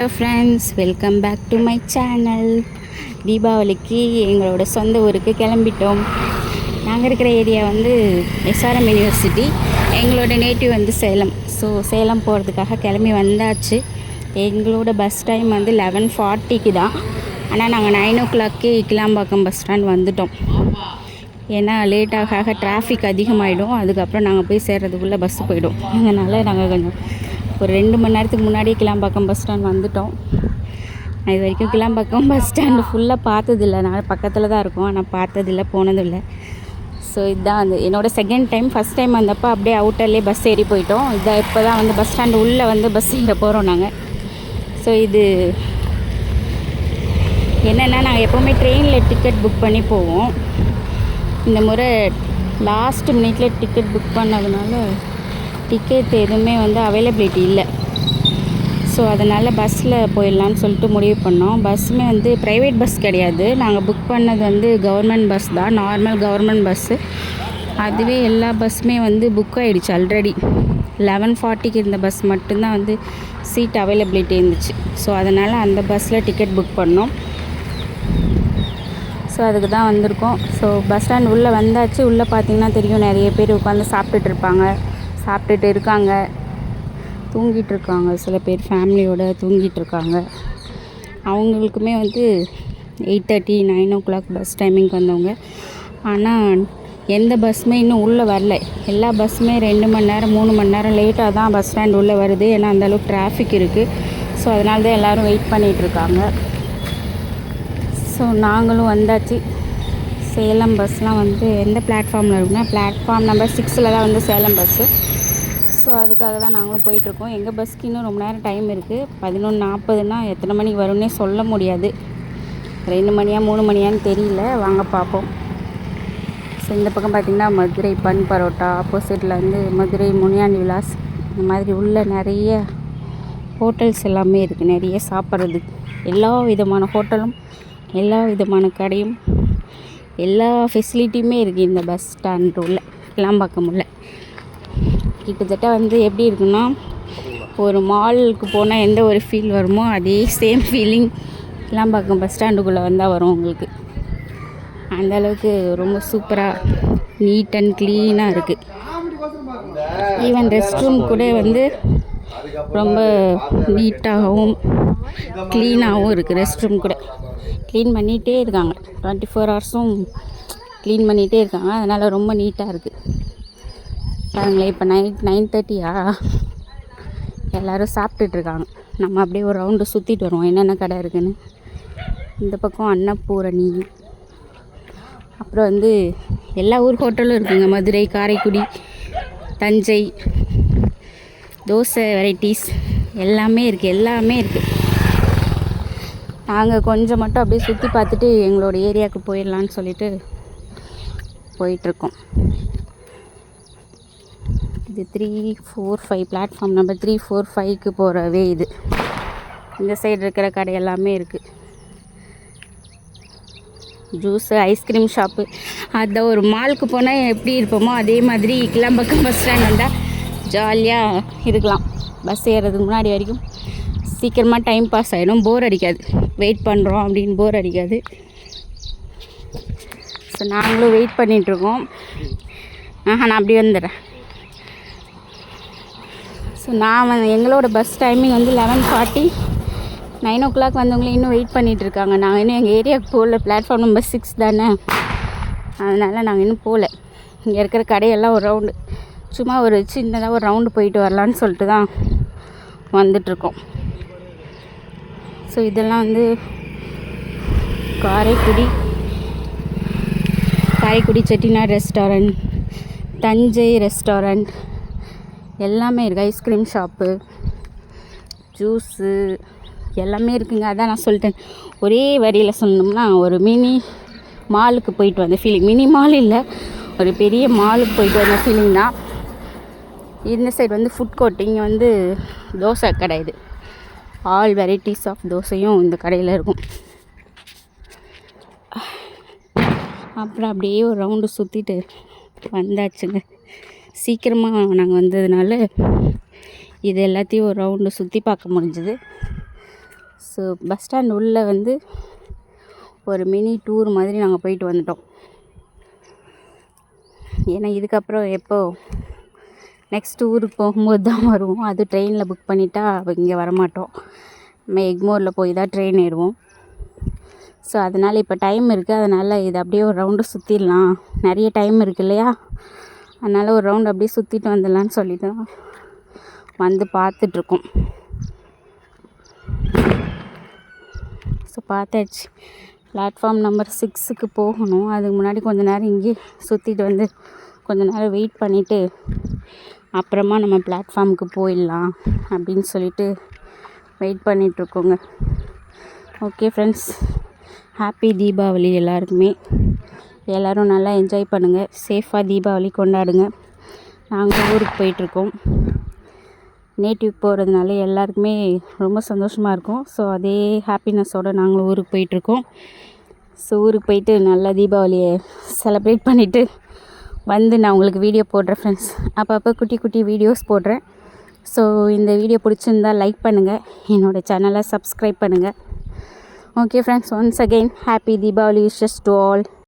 Hello friends welcome back to my channel தீபாவளிக்கு எங்களோட சொந்த ஊருக்கு கிளம்பிட்டோம். நாங்கள் இருக்கிற ஏரியா வந்து எஸ்ஆர்எம் யூனிவர்சிட்டி எங்களோட நேட்டிவ் வந்து சேலம். ஸோ சேலம் போகிறதுக்காக கிளம்பி வந்தாச்சு. எங்களோட பஸ் டைம் வந்து லெவன் ஃபார்ட்டிக்கு தான். ஆனால் நாங்கள் நைன் ஓ கிளாக்கே இக்கிலாம்பாக்கம் பஸ் ஸ்டாண்ட் வந்துட்டோம். ஏன்னா லேட்டாக ஆக டிராஃபிக் அதிகமாகிடும் அதுக்கப்புறம் நாங்கள் போய் சேர்றதுக்குள்ளே பஸ்ஸு போயிடும். அதனால் நாங்கள் கொஞ்சம் ஒரு ரெண்டு மணி நேரத்துக்கு முன்னாடியே கிளாம்பாக்கம் பஸ் ஸ்டாண்ட் வந்துட்டோம். நான் இது வரைக்கும் கிளாம்பாக்கம் பஸ் ஸ்டாண்டு ஃபுல்லாக பார்த்ததில்ல. நான் பக்கத்தில் தான் இருக்கும். ஆனால் பார்த்ததில்ல போனதில்லை. ஸோ இதுதான் வந்து என்னோடய செகண்ட் டைம் ஃபஸ்ட் டைம் வந்தப்போ அப்படியே அவுட்டர்லேயே பஸ் ஏறி போயிட்டோம். இதான் இப்போ தான் வந்து பஸ் ஸ்டாண்டு உள்ளே வந்து பஸ் ஏற போகிறோம் நாங்கள் ஸோ இது என்னென்னா நாங்கள் எப்போவுமே ட்ரெயினில் டிக்கெட் புக் பண்ணி போவோம். இந்த முறை லாஸ்ட் மினிட்ல டிக்கெட் புக் பண்ணதுனால டிக்கெட் எதுவுமே வந்து அவைலபிலிட்டி இல்லை. ஸோ அதனால் பஸ்ஸில் போயிடலான்னு சொல்லிட்டு முடிவு பண்ணோம். பஸ்ஸுமே வந்து ப்ரைவேட் பஸ் கிடையாது. நாங்கள் புக் பண்ணது வந்து கவர்மெண்ட் பஸ் தான். நார்மல் கவர்மெண்ட் பஸ்ஸு அதுவே எல்லா பஸ்ஸுமே வந்து புக் ஆகிடுச்சு ஆல்ரெடி லெவன் ஃபார்ட்டிக்கு இருந்த பஸ் மட்டும்தான் வந்து சீட் அவைலபிலிட்டி இருந்துச்சு. ஸோ அதனால் அந்த பஸ்ஸில் டிக்கெட் புக் பண்ணோம். ஸோ அதுக்கு தான் வந்திருக்கோம். ஸோ பஸ் ஸ்டாண்ட் உள்ளே வந்தாச்சு. உள்ளே பார்த்தீங்கன்னா தெரியும். நிறைய பேர் உட்காந்து சாப்பிட்டுட்டு இருப்பாங்க. சாப்பிட்டுட்டு இருக்காங்க. தூங்கிட்டு இருக்காங்க சில பேர் ஃபேமிலியோடு தூங்கிட்டு இருக்காங்க அவங்களுக்குமே வந்து eight thirty nine o'clock bus டைமிங்க்கு வந்தவங்க. ஆனால் எந்த பஸ்ஸுமே இன்னும் உள்ளே வரல. எல்லா பஸ்ஸுமே ரெண்டு மணி நேரம் மூணு மணி நேரம் லேட்டாக தான் பஸ் ஸ்டாண்ட் உள்ளே வருது. ஏன்னா அந்தளவுக்கு டிராஃபிக் இருக்குது ஸோ அதனால தான் எல்லோரும் வெயிட் பண்ணிகிட்ருக்காங்க ஸோ நாங்களும் வந்தாச்சு. சேலம் பஸ்லாம் வந்து எந்த பிளாட்ஃபார்மில் இருக்குன்னா பிளாட்ஃபார்ம் நம்பர் சிக்ஸில் தான் வந்து சேலம் பஸ்ஸு ஸோ அதுக்காக தான் நாங்களும் போயிட்டுருக்கோம். எங்கள் பஸ்க்கு இன்னும் ரொம்ப நேரம் டைம் இருக்குது பதினொன்று நாற்பதுன்னா எத்தனை மணிக்கு வரும்னே சொல்ல முடியாது. ரெண்டு மணியா மூணு மணியான்னு தெரியல. வாங்க பார்ப்போம். ஸோ இந்த பக்கம் பார்த்திங்கன்னா மதுரை பன் பரோட்டா ஆப்போசிட்டில் வந்து மதுரை முனியாண்டி விலாஸ். இந்த மாதிரி உள்ள நிறைய ஹோட்டல்ஸ் எல்லாமே இருக்குது நிறைய சாப்பிட்றதுக்கு எல்லா விதமான ஹோட்டலும் எல்லா விதமான கடையும் எல்லா ஃபெசிலிட்டியுமே இருக்குது இந்த பஸ் ஸ்டாண்ட் உள்ள கிளாம்பாக்கம் உள்ள. கிட்டத்தட்ட வந்து எப்படி இருக்குன்னா ஒரு மாலுக்கு போனால் எந்த ஒரு ஃபீல் வருமோ அதே சேம் ஃபீலிங் கிளாம்பாக்கம் பஸ் ஸ்டாண்டுக்குள்ளே வந்தால் வரும் உங்களுக்கு. அந்த அளவுக்கு ரொம்ப சூப்பராக நீட் அண்ட் க்ளீனாக இருக்குது ஈவன் ரெஸ்ட் ரூம் கூட வந்து ரொம்ப நீட்டாகவும் க்ளீனாகவும் இருக்குது ரெஸ்ட் ரூம் கூட. க்ளீன் பண்ணிகிட்டே இருக்காங்க. டுவெண்ட்டி ஃபோர் ஹவர்ஸும் க்ளீன் பண்ணிகிட்டே இருக்காங்க. அதனால் ரொம்ப நீட்டாக இருக்குது பாருங்களேன் இப்போ நைட் நைன் தேர்ட்டியா எல்லோரும் சாப்பிட்டுட்ருக்காங்க. நம்ம அப்படியே ஒரு ரவுண்டு சுற்றிட்டு வருவோம். என்னென்ன கடை இருக்குதுன்னு இந்த பக்கம் அன்னப்பூரணி அப்புறம் வந்து எல்லா ஊர் ஹோட்டலும் இருக்குங்க. மதுரை காரைக்குடி தஞ்சை தோசை வெரைட்டிஸ் எல்லாமே இருக்குது எல்லாமே இருக்குது நாங்கள் கொஞ்சம் மட்டும் அப்படியே சுற்றி பார்த்துட்டு எங்களோட ஏரியாவுக்கு போயிடலான்னு சொல்லிட்டு போயிட்டுருக்கோம். இது three four five platform number three four ஃபைவ்க்கு போகிறவே இது. இந்த சைடு இருக்கிற கடை எல்லாமே இருக்குது ஜூஸு ஐஸ்கிரீம் ஷாப்பு அதை ஒரு மாலுக்கு போனால் எப்படி இருப்போமோ அதே மாதிரி கிளம்பக்கம் பஸ் ஸ்டாண்ட் வந்தால் ஜாலியாக இருக்கலாம். பஸ் ஏறுறதுக்கு முன்னாடி வரைக்கும் சீக்கிரமாக டைம் பாஸ் ஆகிடும் போர் அடிக்காது. வெயிட் பண்ணுறோம் அப்படின்னு போர் அடிக்காது. ஸோ நாங்களும் வெயிட் பண்ணிகிட்ருக்கோம் ஆஹா நான் அப்படி வந்துடுறேன். ஸோ நான் எங்களோட பஸ் டைமிங் வந்து eleven forty nine o'clock வந்தவங்களே இன்னும் வெயிட் பண்ணிகிட்டு இருக்காங்க. நாங்கள் இன்னும் எங்கள் ஏரியாவுக்கு போகல. பிளாட்ஃபார்ம் நம்பர் சிக்ஸ் தானே. அதனால் நாங்கள் இன்னும் போகல. இங்கே இருக்கிற கடையெல்லாம் ஒரு ரவுண்டு சும்மா ஒரு சின்னதாக ஒரு ரவுண்டு போயிட்டு வரலான்னு சொல்லிட்டு தான் வந்துட்ருக்கோம் ஸோ இதெல்லாம் வந்து காரைக்குடி காரைக்குடி செட்டிநாடு ரெஸ்டாரண்ட் தஞ்சை ரெஸ்டாரண்ட் எல்லாமே இருக்குது ஐஸ்கிரீம் ஷாப்பு ஜூஸு எல்லாமே இருக்குங்க. அதான் நான் சொல்லிட்டேன். ஒரே வரியில் சொன்னோம்னா ஒரு மினி மாலுக்கு போயிட்டு வந்த ஃபீலிங் மினி மால் இல்லை ஒரு பெரிய மாலுக்கு போயிட்டு வந்த ஃபீலிங் தான். இந்த சைடு வந்து ஃபுட் கோர்ட் இங்கே வந்து தோசை கடை இது. ஆல் வெரைட்டிஸ் ஆஃப் தோசையும் இந்த கடையில் இருக்கும். அப்புறம் அப்படியே ஒரு ரவுண்டு சுற்றிட்டு வந்தாச்சுங்க. சீக்கிரமாக நாங்கள் வந்ததுனால இது எல்லாத்தையும் ஒரு ரவுண்டு சுற்றி பார்க்க முடிஞ்சுது. ஸோ பஸ் ஸ்டாண்ட் உள்ளே வந்து ஒரு மினி டூர் மாதிரி நாங்கள் போயிட்டு வந்துட்டோம். ஏன்னா இதுக்கப்புறம் எப்போ நெக்ஸ்ட் ஊருக்கு போகும்போது தான் வருவோம். அது ட்ரெயினில் புக் பண்ணிட்டா இங்கே வரமாட்டோம். நம்ம எக்மோரில் போய் தான் ட்ரெயின் ஏறுவோம். ஸோ அதனால் இப்போ டைம் இருக்குது அதனால் இது அப்படியே ஒரு ரவுண்டு சுற்றிடலாம் நிறைய டைம் இருக்கு இல்லையா? அதனால் ஒரு ரவுண்ட் அப்படியே சுற்றிட்டு வந்துடலான்னு சொல்லிட்டு தான் வந்து பார்த்துட்ருக்கோம். ஸோ பார்த்தாச்சு. பிளாட்ஃபார்ம் நம்பர் சிக்ஸுக்கு போகணும். அதுக்கு முன்னாடி கொஞ்ச நேரம் இங்கே சுற்றிட்டு வந்து கொஞ்ச நேரம் வெயிட் பண்ணிவிட்டு அப்புறமா நம்ம பிளாட்ஃபார்முக்கு போயிடலாம் அப்படின்னு சொல்லிட்டு வெயிட் பண்ணிகிட்ருக்கோங்க ஓகே ஃப்ரெண்ட்ஸ் ஹாப்பி தீபாவளி எல்லாருக்குமே. எல்லோரும் நல்லா என்ஜாய் பண்ணுங்கள் சேஃபாக தீபாவளி கொண்டாடுங்க. நாங்கள் ஊருக்கு போயிட்டுருக்கோம். நேட்டிவ் போகிறதுனால எல்லாருக்குமே ரொம்ப சந்தோஷமாக இருக்கும். ஸோ அதே ஹாப்பினஸோடு நாங்களும் ஊருக்கு போயிட்டுருக்கோம். ஸோ ஊருக்கு போயிட்டு நல்லா தீபாவளியை செலப்ரேட் பண்ணிவிட்டு வந்து நான் உங்களுக்கு வீடியோ போடுறேன் ஃப்ரெண்ட்ஸ் அப்பப்போ குட்டி குட்டி வீடியோஸ் போடுறேன். ஸோ இந்த வீடியோ பிடிச்சிருந்தா லைக் பண்ணுங்கள் என்னோடய சேனலை சப்ஸ்கிரைப் பண்ணுங்கள் okay friends once again happy Deepavali wishes to all